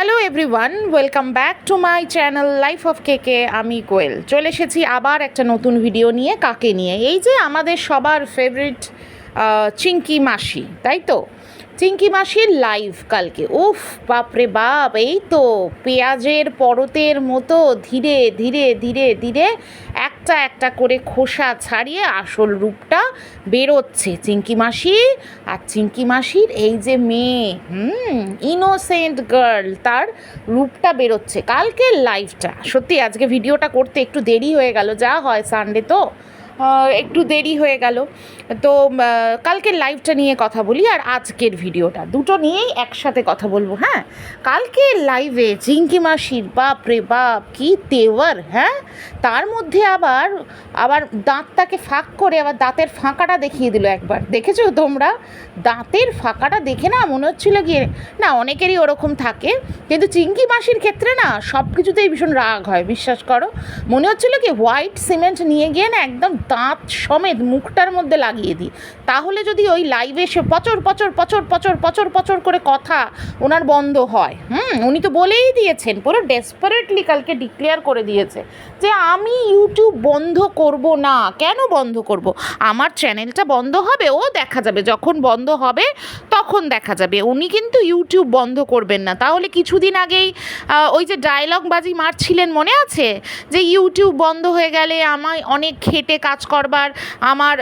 Hello everyone welcome back to my channel life of K আমি কোয়েল। চলে এসেছি আবার একটা নতুন ভিডিও নিয়ে, কাকে নিয়ে? এই যে আমাদের সবার ফেভারিট চিঙ্কি মাসি, তাই তো? চিঙ্কি মাসির লাইভ কালকে। উফ, বাপরে বাপ, এই তো পেঁয়াজের পরতের মতো ধীরে ধীরে ধীরে ধীরে একটা একটা করে খোসা ছাড়িয়ে আসল রূপটা বেরোচ্ছে চিঙ্কি মাসি। আর চিঙ্কি মাসির এই যে মেয়ে, হুম ইনোসেন্ট গার্ল তার রূপটা বেরোচ্ছে কালকের লাইভটা সত্যি, আজকে ভিডিওটা করতে একটু দেরি হয়ে গেল, যা হয় সানডে তো। একটু দেরি হয়ে গেল। তো কালকের লাইভটা নিয়ে কথা বলি আর আজকের ভিডিওটা দুটো নিয়েই একসাথে কথা বলব হ্যাঁ? কালকের লাইভে চিঙ্কি মাসির বাপ রে বাপ, কি তেওয়ার হ্যাঁ? তার মধ্যে আবার আবার দাঁতটাকে ফাঁক করে আবার দাঁতের ফাঁকাটা দেখিয়ে দিল একবার। দেখেছ তোমরা? দাঁতের ফাঁকাটা দেখে না মনে হচ্ছিল গিয়ে না, অনেকেরই ওরকম থাকে। কিন্তু চিঙ্কি মাসির ক্ষেত্রে না সব কিছুতেই ভীষণ রাগ হয়, বিশ্বাস করো। মনে হচ্ছিল কি হোয়াইট সিমেন্ট নিয়ে গিয়ে না একদম দাঁত সমেত মুখটার মধ্যে লাগিয়ে দিই। তাহলে যদি ওই লাইভে সে পচর পচর পচর পচর পচর পচর করে কথা ওনার বন্ধ হয়। হুম, উনি তো বলেই দিয়েছেন, পুরো ডেসপারেটলি কালকে ডিক্লেয়ার করে দিয়েছে। যে আমি ইউটিউব বন্ধ করব না। কেন বন্ধ করব? আমার চ্যানেলটা বন্ধ হবে, ও দেখা যাবে। যখন বন্ধ হবে, তখন দেখা যাবে। উনি কিন্তু ইউটিউব বন্ধ করবেন না। তাহলে কিছুদিন আগেই ওই যে ডায়লগ বাজি মারছিলেন মনে আছে? যে ইউটিউব বন্ধ হয়ে গেলে আমায় অনেক খেটে কাজ করবার, আমার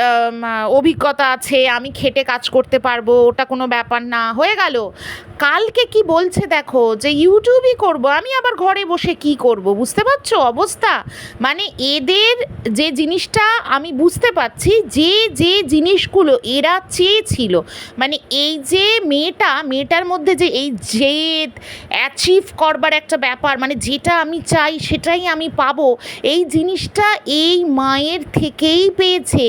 অভিজ্ঞতা আছে, আমি খেটে কাজ করতে পারব, ওটা কোনো ব্যাপার না। হয়ে গেল। কালকে কি বলছে দেখো? যে ইউটিউবই করব। আমি আবার ঘরে বসে কি করব? বুঝতে পারছ অবস্থা? মানে এদের যে জিনিসটা আমি বুঝতে পারছি, যে যে জিনিসগুলো এরা চেয়েছিল মানে এই যে মেয়েটা, মেয়েটার মধ্যে যে এই জেদ অ্যাচিভ করবার একটা ব্যাপার মানে যেটা আমি চাই সেটাই আমি পাবো, এই জিনিসটা এই মায়ের থেকেই পেয়েছে।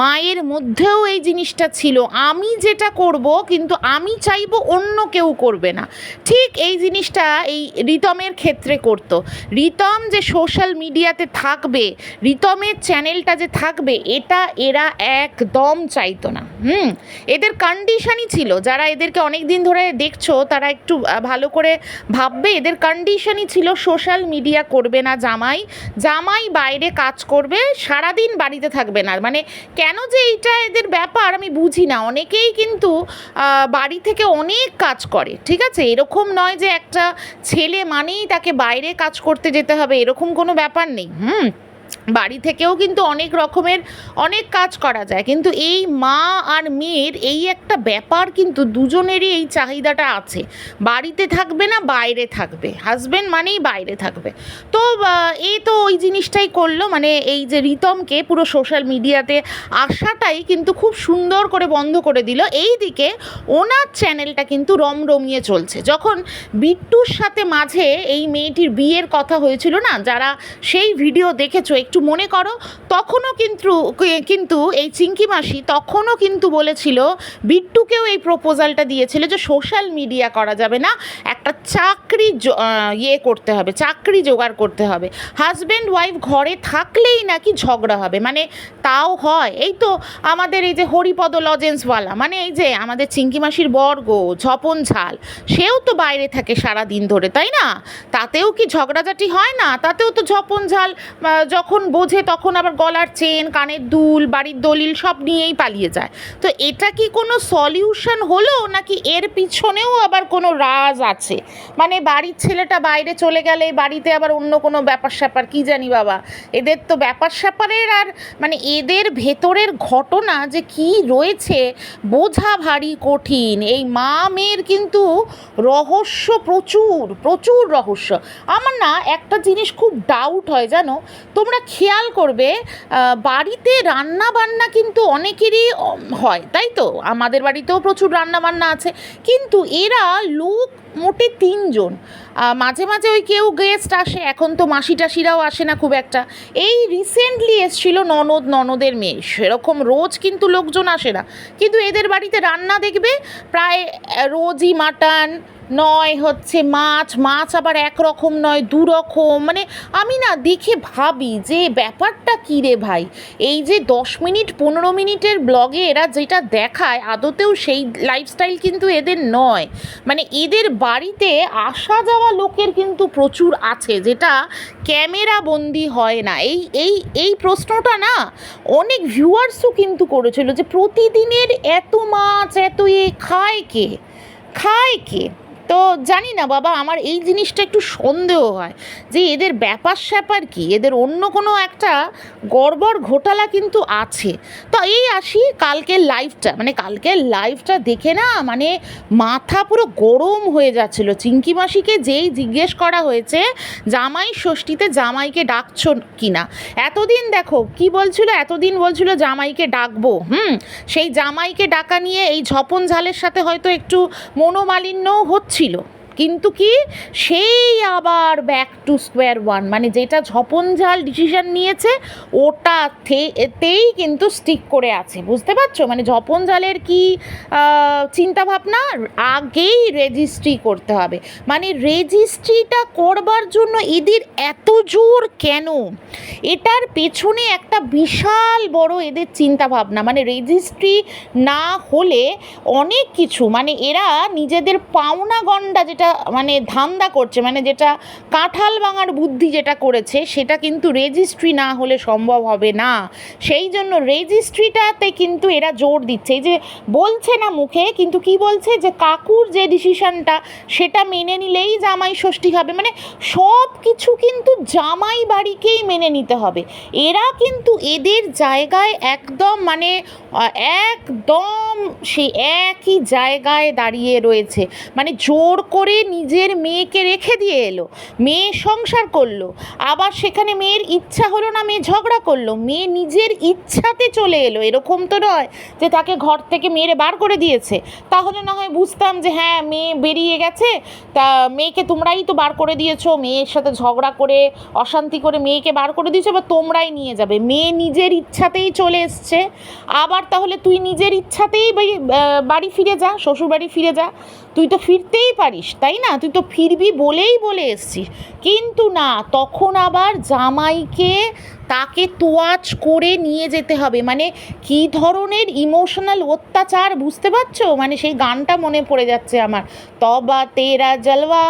মায়ের মধ্যেও এই জিনিসটা ছিল। আমি যেটা করব, কিন্তু আমি চাইব অন্য কেউ করবে না। ঠিক এই জিনিসটা এই রিতমের ক্ষেত্রে করতো। রিতম যে সোশ্যাল মিডিয়াতে থাকবে, রিতমের চ্যানেলটা যে থাকবে, এটা এরা একদম চাইতো না। হুম, এদের কন্ডিশনই ছিল, যারা এদেরকে অনেক দিন ধরে দেখছ, তারা একটু ভালো করে ভাববে, এদের কন্ডিশনই ছিল সোশ্যাল মিডিয়া করবে না জামাই। জামাই বাইরে কাজ করবে, সারাদিন বাড়িতে থাকবে না। মানে কেন যে এইটা এদের ব্যাপার আমি বুঝি না। অনেকেই কিন্তু বাড়ি থেকে অনেক কাজ করে, ঠিক আছে? এরকম নয় যে একটা ছেলে মানেই তাকে বাইরে কাজ করতে যেতে হবে, এরকম কোনো ব্যাপার নেই হুম বাড়ি থেকেও কিন্তু অনেক রকমের অনেক কাজ করা যায়। কিন্তু এই মা আর মেয়ের এই একটা ব্যাপার কিন্তু দুজনেরই এই চাহিদাটা আছে। বাড়িতে থাকবে না, বাইরে থাকবে। হাজব্যান্ড মানেই বাইরে থাকবে। তো এই তো ওই জিনিসটাই করল। মানে এই যে রিতমকে পুরো সোশ্যাল মিডিয়াতে আসাটাই কিন্তু খুব সুন্দর করে বন্ধ করে দিল। এই দিকে ওনার চ্যানেলটা কিন্তু রমরমিয়ে চলছে। যখন বিট্টুর সাথে মাঝে এই মেয়েটির বিয়ের কথা হয়েছিল না, যারা সেই ভিডিও দেখেছ একটু মনে করো, তখনও কিন্তু কিন্তু এই চিঙ্কি মাসি তখনও কিন্তু বলেছিল, বিট্টুকেও এই প্রপোজালটা দিয়েছিল যে সোশ্যাল মিডিয়া করা যাবে না, একটা চাকরি ইয়ে করতে হবে, চাকরি জোগাড় করতে হবে। হাজব্যান্ড ওয়াইফ ঘরে থাকলেই নাকি ঝগড়া হবে মানে তাও হয়। এই তো আমাদের এই যে হরিপদ লজেন্সওয়ালা মানে এই যে আমাদের চিঙ্কি মাসির বর্গ, ঝপন ঝাল, সেও তো বাইরে থাকে সারা দিন ধরে, তাই না? তাতেও কি ঝগড়াঝাটি হয় না? তাতেও তো ঝপন ঝাল যখন বোঝে তখন আবার গলার চেন, কানের দুল, বাড়ির দলিল সব নিয়েই পালিয়ে যায়। তো এটা কি কোনো সলিউশন হলো নাকি এর পিছনেও আবার কোনো রাজ আছে? মানে বাড়ির ছেলেটা বাইরে চলে গেলে বাড়িতে আবার অন্য কোনো ব্যাপার স্যাপার, কী জানি বাবা? এদের তো ব্যাপার স্যাপারের আর মানে এদের ভেতরের ঘটনা যে কি রয়েছে, বোঝা ভারী কঠিন। এই মা মেয়ের কিন্তু রহস্য প্রচুর প্রচুর রহস্য। আমার না একটা জিনিস খুব ডাউট হয়, জানো? তোমরা খেয়াল করবে বাড়িতে রান্না বান্না কিন্তু অনেকেরই হয়, তাই তো? আমাদের বাড়িতেও প্রচুর রান্না বান্না আছে। কিন্তু এরা লোক মোটে তিনজন। মাঝে মাঝে ওই কেউ গেস্ট আসে, এখন তো মাসি টাসিরাও আসে না খুব একটা। এই রিসেন্টলি এসছিল ননদ, ননদের মেয়ে। সেরকম রোজ কিন্তু লোকজন আসে না। কিন্তু এদের বাড়িতে রান্না দেখবে, প্রায় রোজই মাটন, নয় হচ্ছে মাছ মাছ আবার একরকম নয় দু রকম মানে আমি না দেখে ভাবি যে ব্যাপারটা কী রে ভাই? এই যে দশ মিনিট, পনেরো মিনিটের ব্লগে এরা যেটা দেখায়, আদতেও সেই লাইফস্টাইল কিন্তু এদের নয়। মানে এদের বাড়িতে আসা যাওয়া লোকের কিন্তু প্রচুর আছে, যেটা ক্যামেরা বন্দি হয় না। এই এই এই প্রশ্নটা না অনেক ভিউয়ার্সও কিন্তু করেছিল যে প্রতিদিনের এত মাছ, এত এ, খায় কে? খায় কে? তো জানি না, বাবা, আমার এই জিনিসটা একটু সন্দেহ হয় যে এদের ব্যাপার স্যাপার কি? এদের অন্য কোনো একটা গড়বড় ঘোটালা কিন্তু আছে। তো এই আসি কালকের লাইভটা মানে কালকের লাইভটা দেখে না মানে মাথা পুরো গরম হয়ে যাচ্ছিল। চিঙ্কি মাসিকে যেই জিজ্ঞেস করা হয়েছে, জামাই ষষ্ঠীতে জামাইকে ডাকছো কিনা? এতদিন দেখো, কি বলছিল? এতদিন বলছিল জামাইকে ডাকবো, হুম? সেই জামাইকে ডাকা নিয়ে এই ঝপন ঝালের সাথে হয়তো একটু মনোমালিন্যও হচ্ছিল কিন্তু কি সেই আবার ব্যাক টু স্কোয়ার ওয়ান মানে যেটা ঝপন ঝাল ডিসিশন নিয়েছে, ওটা তেই কিন্তু স্টিক করে আছে, বুঝতে পারছ? মানে ঝপন ঝালের কি চিন্তা ভাবনা আগেই রেজিস্ট্রি করতে হবে। মানে রেজিস্ট্রিটা করবার জন্য এদের এত জোর কেন? এটার পেছনে একটা বিশাল বড় এদের চিন্তা ভাবনা মানে রেজিস্ট্রি না হলে অনেক কিছু মানে এরা নিজেদের পাওনা গন্ডা যেটা মানে ধান্দা করছে মানে যেটা কাঁঠাল ভাঙার বুদ্ধি যেটা করেছে, সেটা কিন্তু রেজিস্ট্রি না হলে সম্ভব হবে না। সেই জন্য রেজিস্ট্রিটাতে কিন্তু এরা জোর দিচ্ছে। এই যে বলছে না মুখে, কিন্তু কি বলছে? যে কাকুর যে ডিসিশনটা সেটা মেনে নিলেই জামাই ষষ্ঠী হবে। মানে সব কিছু কিন্তু জামাই বাড়িকেই মেনে নিতে হবে। এরা কিন্তু এদের জায়গায় একদম মানে একদম সেই একই জায়গায় দাঁড়িয়ে রয়েছে। মানে জোর করে নিজের মেয়েকে রেখে দিয়ে এলো। মেয়ে সংসার করল। আবার সেখানে মেয়ের ইচ্ছা হলো না, মেয়ে ঝগড়া করল। মেয়ে নিজের ইচ্ছাতে চলে এলো। এরকম তো নয় যে তাকে ঘর থেকে মেয়েরে বার করে দিয়েছে। তাহলে না হয় বুঝতাম যে হ্যাঁ মেয়ে বেরিয়ে গেছে। তা মেয়েকে তোমরাই তো বার করে দিয়েছ। মেয়ের সাথে ঝগড়া করে, অশান্তি করে মেয়েকে বার করে দিয়েছ বা তোমরাই নিয়ে যাবে। মেয়ে নিজের ইচ্ছাতেই চলে এসছে। আবার তাহলে তুই নিজের ইচ্ছাতেই বাড়ি- ফিরে যা শ্বশুর বাড়ি ফিরে যা। তুই তো ফিরতেই পারিস, তাই না? তুই তো ফিরবি বলেই বলে এসছিস। কিন্তু না, তখন আবার জামাইকে তাকে তোয়াজ করে নিয়ে যেতে হবে। মানে কি ধরনের ইমোশনাল অত্যাচার, বুঝতে পারছ? মানে সেই গানটা মনে পড়ে যাচ্ছে আমার। তবা তেরা জলওয়া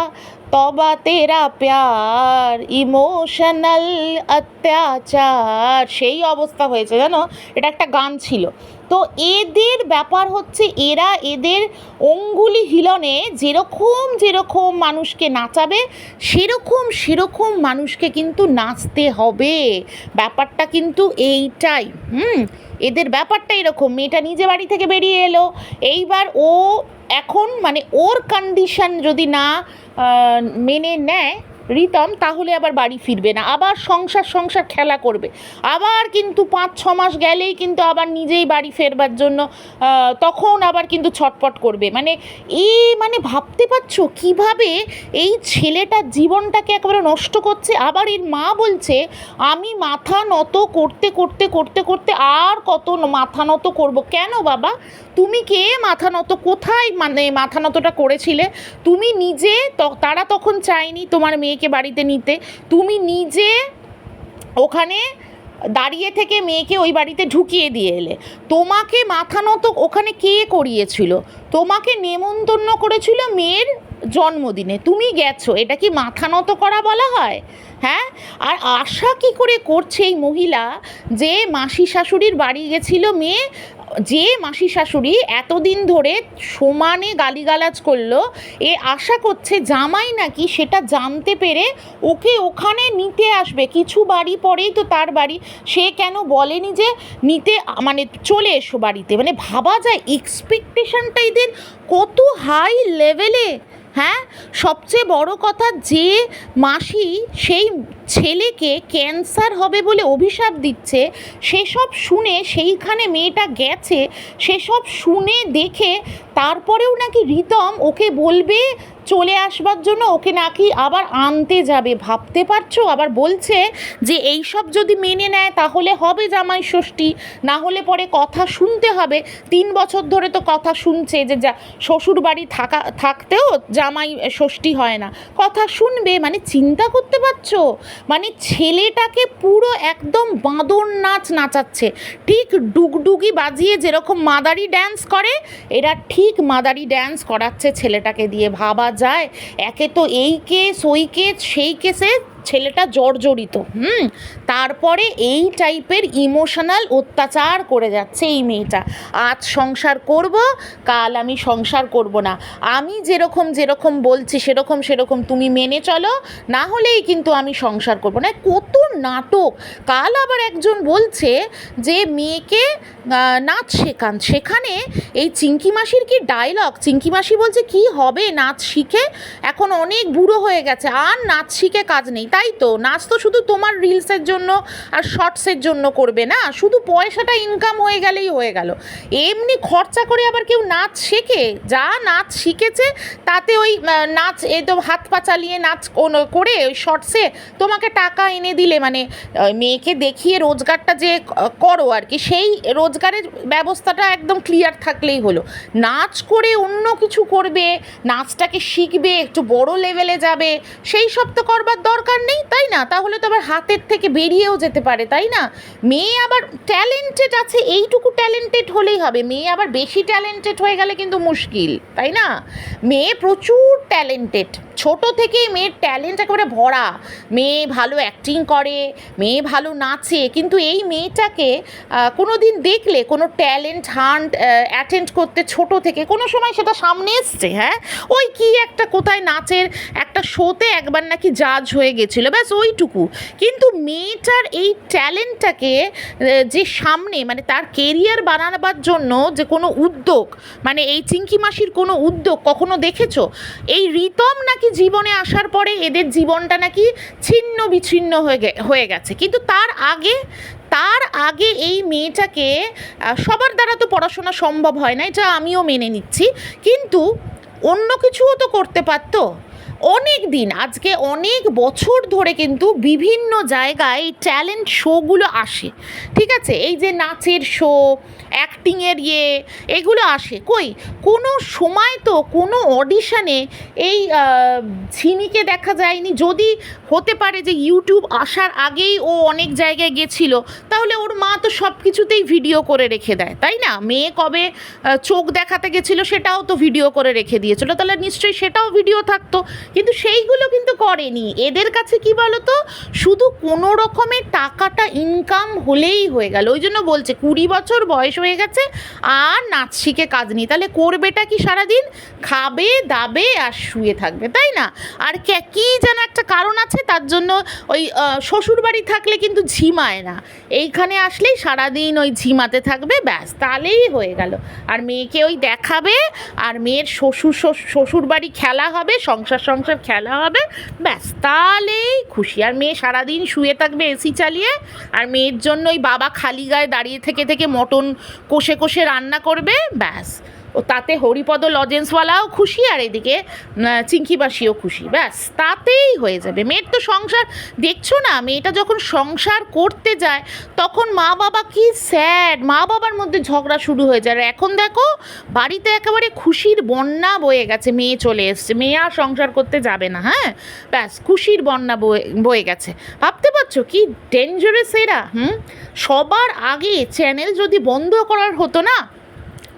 তবা তেরা প্যার ইমোশনাল অত্যাচার। সেই অবস্থা হয়েছে, জানো? এটা একটা গান ছিল। তো এদের ব্যাপার হচ্ছে, এরা এদের অঙ্গুলি হিলনে যেরকম যেরকম মানুষকে নাচাবে, সেরকম সেরকম মানুষকে কিন্তু নাচতে হবে। ব্যাপারটা কিন্তু এইটাই, হুম? এদের ব্যাপারটা এরকম। মেয়েটা নিজে বাড়ি থেকে বেরিয়ে এলো। এইবার ও এখন মানে ওর কন্ডিশন যদি না মেনে নেয় রিতম, তাহলে আবার বাড়ি ফিরবে না। আবার সংসার সংসার খেলা করবে। আবার কিন্তু পাঁচ, ছ মাস গেলেই কিন্তু আবার নিজেই বাড়ি ফেরবার জন্য তখন আবার কিন্তু ছটপট করবে। মানে এই মানে ভাবতে পারছ কীভাবে এই ছেলেটার জীবনটাকে একেবারে নষ্ট করছে? আবার এর মা বলছে, আমি মাথা নত করতে করতে করতে করতে আর কত মাথা নত করব? কেন বাবা? তুমি কে? মাথা নত, কোথায় মানে মাথা নতটা করেছিলে? তুমি নিজে তারা তখন চায়নি তোমার মেয়েকে বাড়িতে নিতে। তুমি নিজে ওখানে দাঁড়িয়ে থেকে মেয়েকে ওই বাড়িতে ঢুকিয়ে দিয়ে এলে। তোমাকে মাথা নত ওখানে কে করিয়েছিল? তোমাকে নেমন্তন্ন করেছিল মেয়ের জন্মদিনে। তুমি গেছো, এটা কি মাথা নত করা বলা হয়? হ্যাঁ? আর আশা কি করে করছে এই মহিলা যে মাসি শাশুড়ির বাড়ি গেছিল মেয়ে? যে মাসি শাশুড়ি এতদিন ধরে সমানে গালিগালাজ করল, এ আশা করছে জামাই নাকি সেটা জানতে পেরে ওকে ওখানে নিতে আসবে। কিছু বাড়ি পরেই তো তার বাড়ি। সে কেন বলেনি যে নিতে মানে চলে এসো বাড়িতে? মানে ভাবা যায় এক্সপেকটেশনটা এদের কত হাই লেভেলে হ্যাঁ? সবচেয়ে বড় কথা যে মাসি সেই ছেলেকে ক্যান্সার হবে বলে অভিশাপ দিচ্ছে, সেসব শুনে সেইখানে মেয়েটা গেছে, সেসব শুনে দেখে তারপরেও নাকি রিতম ওকে বলবে চলে আসবার জন্য ওকে নাকি আবার আনতে যাবে, ভাবতে পারছ? আবার বলছে যে এই সব যদি মেনে নেয় তাহলে হবে জামাই ষষ্ঠী, না হলে পরে কথা শুনতে হবে। তিন বছর ধরে তো কথা শুনছে যে যা শ্বশুর বাড়ি থাকা, থাকতেও জামাই ষষ্ঠী হয় না। কথা শুনবে? মানে চিন্তা করতে পারছ? মানে ছেলেটাকে পুরো একদম বাঁদর নাচ নাচাচ্ছে। ঠিক ডুগডুগি বাজিয়ে যেরকম মাদারি ড্যান্স করে, এরা ঠিক মাদারি ড্যান্স করাচ্ছে ছেলেটাকে দিয়ে। ভাবা যায়। একে তো এই কেস ওই কেস সেই কেসে ছেলেটা জর্জরিত, হুম? তারপরে এই টাইপের ইমোশনাল অত্যাচার করে যাচ্ছে এই মেয়েটা। আজ সংসার করব, কাল আমি সংসার করব না। আমি যেরকম যেরকম বলছি, সেরকম সেরকম তুমি মেনে চলো, না হলেই কিন্তু আমি সংসার করব না। কত নাটক! কাল আবার একজন বলছে যে মেয়েকে নাচ শেখান। সেখানে এই চিঙ্কি মাসির কি ডায়লগ চিঙ্কি মাসি বলছে, কি হবে নাচ শিখে? এখন অনেক বুড়ো হয়ে গেছে, আর নাচ শিখে কাজ নেই। তাই তো? নাচ তো শুধু তোমার রিলসের জন্য আর শর্টসের জন্য করবে না। শুধু পয়সাটা ইনকাম হয়ে গেলেই হয়ে গেল। এমনি খরচা করে আবার কেউ নাচ শেখে? যা নাচ শিখেছে, তাতে ওই নাচ এ তো হাত পা চালিয়ে নাচ করে ওই শর্টসে তোমাকে টাকা এনে দিলে মানে মেয়েকে দেখিয়ে রোজগারটা যে করো আর কি, সেই রোজগারের ব্যবস্থাটা একদম ক্লিয়ার থাকলেই হলো। নাচ করে অন্য কিছু করবে, নাচটাকে শিখবে, একটু বড় লেভেলে যাবে, সেই সব তো করবার দরকার নেই, তাই না? তাহলে তো আবার হাতের থেকে বেরিয়েও যেতে পারে, তাই না? মেয়ে আবার ট্যালেন্টেড আছে, এইটুকু ট্যালেন্টেড হলেই হবে। মেয়ে আবার বেশি ট্যালেন্টেড হয়ে গেলে কিন্তু মুশকিল, তাই না? মেয়ে প্রচুর ট্যালেন্টেড ছোট থেকেই মেয়ের ট্যালেন্ট একেবারে ভরা। মেয়ে ভালো অ্যাক্টিং করে, মেয়ে ভালো নাচে, কিন্তু এই মেয়েটাকে কোনো দিন দেখলে, কোনো ট্যালেন্ট হান্ট অ্যাটেন্ড করতে ছোট থেকে, কোনো সময় সেটা সামনে এসছে হ্যাঁ? ওই কি একটা কোথায় নাচের একটা শোতে একবার নাকি জাজ হয়ে গেছিল ব্যাস ওইটুকু। কিন্তু মেয়েটার এই ট্যালেন্টটাকে যে সামনে মানে তার কেরিয়ার বানাবার জন্য যে কোনো উদ্যোগ মানে এই চিঙ্কি মাসির কোনো উদ্যোগ কখনো দেখেছ? এই রিতম নাকি জীবনে আসার পরে এদের জীবনটা নাকি ছিন্ন বিচ্ছিন্ন হয়ে হয়ে গেছে। কিন্তু তার আগে তার আগে এই মেয়েটাকে সবার দ্বারা তো পড়াশোনা সম্ভব হয় না এটা আমিও মেনে নিচ্ছি। কিন্তু অন্য কিছুও তো করতে পারতো? অনেক দিন আজকে অনেক বছর ধরে কিন্তু বিভিন্ন জায়গায় ট্যালেন্ট শোগুলো আসে। ঠিক আছে? এই যে নাচের শো অ্যাক্টিংয়ের ইয়ে এগুলো আসে। কই? কোনো সময় তো, কোনো অডিশনে এই ঝিমিকে দেখা যায়নি। যদি হতে পারে যে ইউটিউব আসার আগেই ও অনেক জায়গায় গেছিল, তাহলে ওর মা তো সব কিছুতেই ভিডিও করে রেখে দেয়, তাই না? মেয়ে কবে চোখ দেখাতে গেছিল সেটাও তো ভিডিও করে রেখে দিয়েছিল, তাহলে নিশ্চয়ই সেটাও ভিডিও থাকতো। কিন্তু সেইগুলো কিন্তু করেনি। এদের কাছে কি বলতো? শুধু কোনো রকমের টাকাটা ইনকাম হলেই হয়ে গেল। ওই জন্য বলছে, কুড়ি বছর বয়স হয়ে গেছে, আর নাচ শিখে কাজ নেই। তাহলে করবেটা কি সারাদিন? খাবে, দাবে আর শুয়ে থাকবে, তাই না? আর কে, কী যেন একটা কারণ আছে, তার জন্য ওই শ্বশুর বাড়ি থাকলে কিন্তু ঝিমায় না। এইখানে আসলেই সারাদিন ওই ঝিমাতে থাকবে, ব্যাস, তাহলেই হয়ে গেল। আর মেয়েকে ওই দেখাবে, আর মেয়ের শ্বশুর শ্বশুর বাড়ি খেলা হবে, সংসার সংসার খেলা হবে, ব্যাস, তাহলেই খুশি। আর মেয়ে সারাদিন শুয়ে থাকবে, এসি চালিয়ে আর মেয়ের জন্য ওই বাবা খালি গায়ে দাঁড়িয়ে থেকে থেকে মটন কষে কষে রান্না করবে, ব্যাস। তাতে হরিপদ লজেন্সওয়ালাও খুশি আর এদিকে চিঙ্কিবাসীও খুশি। ব্যাস, তাতেই হয়ে যাবে। মেয়ের তো সংসার, দেখছ না, মেয়েটা যখন সংসার করতে যায়, তখন মা বাবা কি স্যাড, মা বাবার মধ্যে ঝগড়া শুরু হয়ে যায়। আর এখন দেখো, বাড়িতে একেবারে খুশির বন্যা বয়ে গেছে, মেয়ে চলে এসছে। মেয়ে আর সংসার করতে যাবে না হ্যাঁ? ব্যাস, খুশির বন্যা বয়ে বয়ে গেছে। ভাবতে পারছ কি ডেঞ্জারাস এরা, হুম? সবার আগে চ্যানেল যদি বন্ধ করার হতো না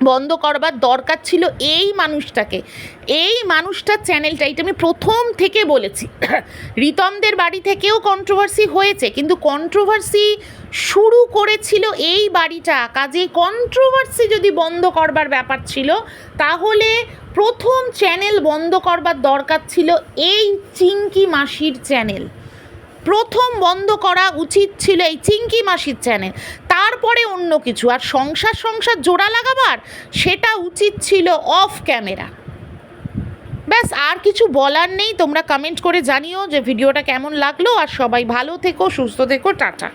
বন্ধ করবার দরকার ছিল এই মানুষটাকে। এই মানুষটার চ্যানেলটা, এটা আমি প্রথম থেকে বলেছি। রিতমদের বাড়ি থেকেও কন্ট্রোভার্সি হয়েছে, কিন্তু কন্ট্রোভার্সি শুরু করেছিল এই বাড়িটা। কাজে কন্ট্রোভার্সি যদি বন্ধ করবার ব্যাপার ছিল, তাহলে প্রথম চ্যানেল বন্ধ করবার দরকার ছিল এই চিঙ্কি মাসির চ্যানেল। প্রথম বন্ধ করা উচিত ছিল এই চিঙ্কি মাসির চ্যানেল। তারপরে অন্য কিছু আর সংসার সংসার জোড়া লাগাবার সেটা উচিত ছিল অফ ক্যামেরা ব্যাস, আর কিছু বলার নেই। তোমরা কমেন্ট করে জানিও যে ভিডিওটা কেমন লাগল। আর সবাই ভালো থেকো, সুস্থ থেকো, টাটা।